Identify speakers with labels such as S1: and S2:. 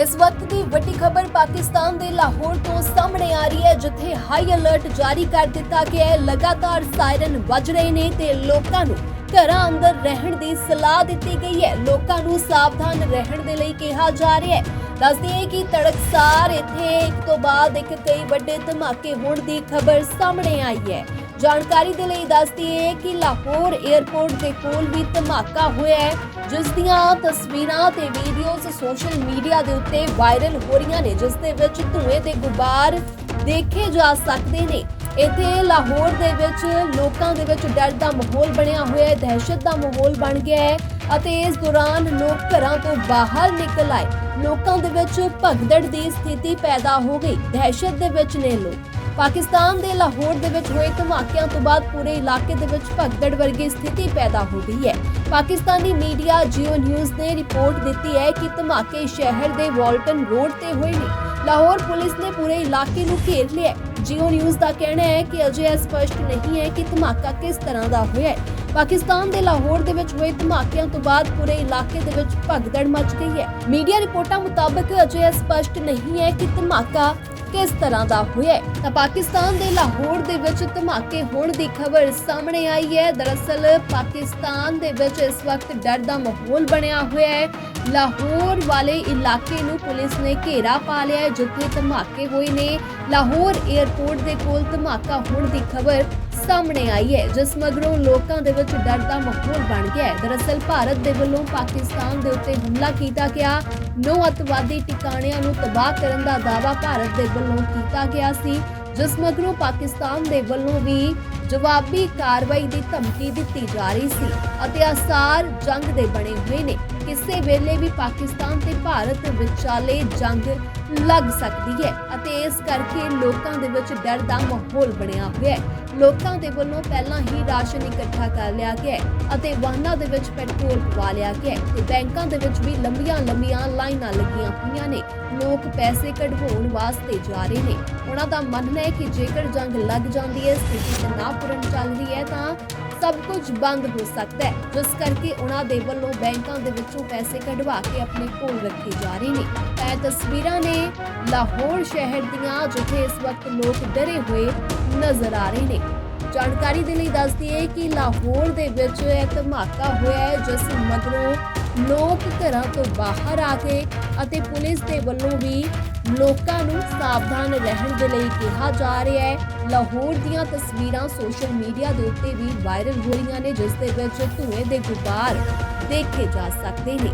S1: ਇਸ ਵਕਤ ਦੀ ਵੱਡੀ ਖਬਰ ਪਾਕਿਸਤਾਨ ਦੇ ਲਾਹੌਰ ਤੋਂ ਸਾਹਮਣੇ ਆ ਰਹੀ ਹੈ, ਜਿੱਥੇ ਹਾਈ ਅਲਰਟ ਜਾਰੀ ਕਰ ਦਿੱਤਾ ਗਿਆ ਹੈ। ਲਗਾਤਾਰ ਸਾਇਰਨ ਵੱਜ ਰਹੇ ਨੇ ਤੇ ਲੋਕਾਂ ਨੂੰ ਘਰਾਂ ਅੰਦਰ ਰਹਿਣ ਦੀ ਸਲਾਹ ਦਿੱਤੀ ਗਈ ਹੈ। ਲੋਕਾਂ ਨੂੰ ਸਾਵਧਾਨ ਰਹਿਣ ਦੇ ਲਈ ਕਿਹਾ ਜਾ ਰਿਹਾ ਹੈ। ਦੱਸਦੀ ਹੈ ਕਿ ਤੜਕਸਾਰ ਇੱਥੇ ਇੱਕ ਤੋਂ ਬਾਅਦ ਇੱਕ ਕਈ ਵੱਡੇ ਧਮਾਕੇ ਹੋਣ ਦੀ ਖਬਰ ਸਾਹਮਣੇ ਆਈ ਹੈ। ਜਾਣਕਾਰੀ ਦੇ ਲਈ ਦੱਸਦੀ ਹੈ ਕਿ ਲਾਹੌਰ 에ਅਰਪੋਰਟ ਦੇ ਕੋਲ ਵੀ ਧਮਾਕਾ ਹੋਇਆ ਹੈ, ਜਿਸ ਦੀਆਂ ਤਸਵੀਰਾਂ ਤੇ ਵੀਡੀਓਜ਼ ਸੋਸ਼ਲ ਮੀਡੀਆ ਦੇ ਉੱਤੇ ਵਾਇਰਲ ਹੋ ਰਹੀਆਂ ਨੇ, ਜਿਸ ਦੇ ਵਿੱਚ ਧੂਏ ਦੇ ਗੁਬਾਰ ਦੇਖੇ ਜਾ ਸਕਦੇ ਨੇ। ਇੱਥੇ ਲਾਹੌਰ ਦੇ ਵਿੱਚ ਲੋਕਾਂ ਦੇ ਵਿੱਚ ਡਰ ਦਾ ਮਾਹੌਲ ਬਣਿਆ ਹੋਇਆ ਹੈ, ਦਹਿਸ਼ਤ ਦਾ ਮਾਹੌਲ ਬਣ ਗਿਆ ਹੈ ਅਤੇ ਇਸ ਦੌਰਾਨ ਲੋਕ ਘਰਾਂ ਤੋਂ ਬਾਹਰ ਨਿਕਲ ਆਏ। ਲੋਕਾਂ ਦੇ ਵਿੱਚ ਭਗਦੜ ਦੀ ਸਥਿਤੀ ਪੈਦਾ ਹੋ ਗਈ। ਦਹਿਸ਼ਤ ਦੇ ਵਿੱਚ ਨੇ ਲੋਕ। ਪਾਕਿਸਤਾਨ ਦੇ ਲਾਹੌਰ ਦੇ ਵਿੱਚ ਹੋਏ ਧਮਾਕਿਆਂ ਤੋਂ ਬਾਅਦ ਪੂਰੇ ਇਲਾਕੇ ਦੇ ਵਿੱਚ ਭਗਦੜ ਵਰਗੀ ਸਥਿਤੀ ਪੈਦਾ ਹੋ ਗਈ ਹੈ। ਪਾਕਿਸਤਾਨੀ ਮੀਡੀਆ ਜੀਓ ਨਿਊਜ਼ ਨੇ ਰਿਪੋਰਟ ਦਿੱਤੀ ਹੈ ਕਿ ਧਮਾਕੇ ਸ਼ਹਿਰ ਦੇ ਵਾਲਟਨ ਰੋਡ ਤੇ ਹੋਏ ਨੇ। ਲਾਹੌਰ ਪੁਲਿਸ ਨੇ ਪੂਰੇ ਇਲਾਕੇ ਨੂੰ ਘੇਰ ਲਿਆ ਜੀਓ ਨਿਊਜ਼ ਦਾ ਕਹਿਣਾ ਹੈ ਕਿ ਅਜੇ ਇਹ ਸਪਸ਼ਟ ਨਹੀਂ ਹੈ ਕਿ ਧਮਾਕਾ ਕਿਸ ਤਰ੍ਹਾਂ ਦਾ ਹੋਇਆ ਹੈ। ਪਾਕਿਸਤਾਨ ਦੇ ਲਾਹੌਰ ਦੇ ਵਿੱਚ ਹੋਏ ਧਮਾਕਿਆਂ ਤੋਂ ਬਾਅਦ ਪੂਰੇ ਇਲਾਕੇ ਦੇ ਵਿੱਚ ਭਗਦੜ ਮਚ ਗਈ ਹੈ। ਮੀਡੀਆ ਰਿਪੋਰਟਾਂ ਮੁਤਾਬਕ ਅਜੇ ਇਹ ਸਪਸ਼ਟ ਨਹੀਂ ਹੈ ਕਿ ਧਮਾਕਾ ਕਿਸ ਤਰ੍ਹਾਂ ਦਾ ਹੋਇਆ ਤਾਂ ਪਾਕਿਸਤਾਨ ਦੇ ਲਾਹੌਰ ਦੇ ਵਿੱਚ ਧਮਾਕੇ ਹੋਣ ਦੀ ਖਬਰ ਸਾਹਮਣੇ ਆਈ ਹੈ। ਦਰਅਸਲ ਪਾਕਿਸਤਾਨ ਦੇ ਵਿੱਚ ਇਸ ਵਕਤ ਡਰ ਦਾ ਮਾਹੌਲ ਬਣਿਆ ਹੋਇਆ ਹੈ। ਲਾਹੌਰ ਵਾਲੇ ਇਲਾਕੇ ਨੂੰ ਪੁਲਿਸ ਨੇ ਘੇਰਾ ਪਾ ਲਿਆ ਹੈ ਜਿੱਥੇ ਧਮਾਕੇ ਹੋਏ ਨੇ। ਲਾਹੌਰ 에ਅਰਪੋਰਟ ਦੇ ਕੋਲ ਧਮਾਕਾ ਹੋਣ ਦੀ ਖਬਰ ਸਾਹਮਣੇ ਆਈ ਹੈ, ਜਿਸ ਮਗਰੋਂ ਲੋਕਾਂ ਦੇ ਵਿੱਚ ਡਰ ਦਾ ਮਾਹੌਲ ਬਣ ਗਿਆ ਹੈ। ਦਰਅਸਲ ਭਾਰਤ ਦੇ ਵੱਲੋਂ ਪਾਕਿਸਤਾਨ ਦੇ ਉੱਤੇ ਹਮਲਾ ਕੀਤਾ ਗਿਆ। ਨੌ ਅੱਤਵਾਦੀ ਟਿਕਾਣਿਆਂ ਨੂੰ ਤਬਾਹ ਕਰਨ ਦਾ ਦਾਅਵਾ ਭਾਰਤ ਦੇ ਵੱਲੋਂ ਕੀਤਾ ਗਿਆ ਸੀ, ਜਿਸ ਮਗਰੋਂ ਪਾਕਿਸਤਾਨ ਦੇ ਵੱਲੋਂ ਵੀ ਜਵਾਬੀ ਕਾਰਵਾਈ ਦੀ ਧਮਕੀ ਦਿੱਤੀ ਜਾ ਰਹੀ ਸੀ ਅਤੇ ਆਸਾਰ ਜੰਗ ਦੇ ਬਣੇ ਹੋਏ ਨੇ। ਕਿਸੇ ਵੇਲੇ ਵੀ ਪਾਕਿਸਤਾਨ ਤੇ ਭਾਰਤ ਵਿਚਾਲੇ ਜੰਗ ਲੱਗ ਸਕਦੀ ਹੈ ਅਤੇ ਇਸ ਕਰਕੇ ਲੋਕਾਂ ਦੇ ਵਿੱਚ ਡਰ ਦਾ ਮਾਹੌਲ ਬਣਿਆ ਹੋਇਆ ਹੈ। ਲੋਕਾਂ ਦੇ ਵੱਲੋਂ ਪਹਿਲਾਂ ਹੀ ਰਾਸ਼ਨ ਇਕੱਠਾ ਕਰ ਲਿਆ ਗਿਆ ਅਤੇ ਵਾਹਨਾਂ ਦੇ ਵਿੱਚ ਪੈਟਰੋਲ ਪਵਾ ਲਿਆ ਗਿਆ ਤੇ ਬੈਂਕਾਂ ਦੇ ਵਿੱਚ ਵੀ ਲੰਬੀਆਂ ਲੰਬੀਆਂ ਲਾਈਨਾਂ ਲੱਗੀਆਂ ਹੋਈਆਂ ਨੇ। ਲੋਕ ਪੈਸੇ ਕਢਵਾਉਣ ਵਾਸਤੇ ਜਾ ਰਹੇ ਨੇ। ਉਹਨਾਂ ਦਾ ਮੰਨਣਾ ਹੈ ਕਿ ਜੇਕਰ ਜੰਗ ਲੱਗ ਜਾਂਦੀ ਹੈ, ਸਥਿਤੀ ਤਣਾਅਪੂਰਨ ਚੱਲ ਰਹੀ ਹੈ ਤਾਂ ਸਭ ਕੁਝ ਬੰਦ ਹੋ ਸਕਦਾ ਹੈ। ਜਿਸ ਕਰਕੇ ਉਹਨਾਂ ਦੇ ਵੱਲੋਂ ਬੈਂਕਾਂ ਦੇ ਵਿੱਚੋਂ ਪੈਸੇ ਕਢਵਾ ਕੇ ਆਪਣੇ ਕੋਲ ਰੱਖੇ ਜਾ ਰਹੇ ਨੇ। ਤਾਂ ਇਹ ਤਸਵੀਰਾਂ ਨੇ ਲਾਹੌਰ ਸ਼ਹਿਰ ਦੀਆਂ, ਜਿੱਥੇ ਇਸ ਵਕਤ ਲੋਕ ਡਰੇ ਹੋਏ ਨਜ਼ਰ ਆ ਰਹੇ ਨੇ। ਜਾਣਕਾਰੀ ਦੇ ਲਈ ਦੱਸਦੀ ਹੈ ਕਿ ਲਾਹੌਰ ਦੇ ਵਿੱਚ ਇਹ ਧਮਾਕਾ ਹੋਇਆ ਹੈ, ਜਿਸ ਮਗਰੋਂ ਲੋਕ ਘਰਾਂ ਤੋਂ ਬਾਹਰ ਆ ਗਏ ਅਤੇ ਪੁਲਿਸ ਦੇ ਵੱਲੋਂ ਵੀ ਲੋਕਾਂ ਨੂੰ ਸਾਵਧਾਨ ਰਹਿਣ ਦੇ ਲਈ ਕਿਹਾ ਜਾ ਰਿਹਾ ਹੈ। ਲਾਹੌਰ ਦੀਆਂ ਤਸਵੀਰਾਂ ਸੋਸ਼ਲ ਮੀਡੀਆ ਦੇ ਉੱਤੇ ਵੀ ਵਾਇਰਲ ਹੋ ਰਹੀਆਂ ਨੇ, ਜਿਸ ਦੇ ਵਿੱਚ ਧੂਏ ਦੇ ਗੁਬਾਰ ਦੇਖੇ ਜਾ ਸਕਦੇ ਨੇ।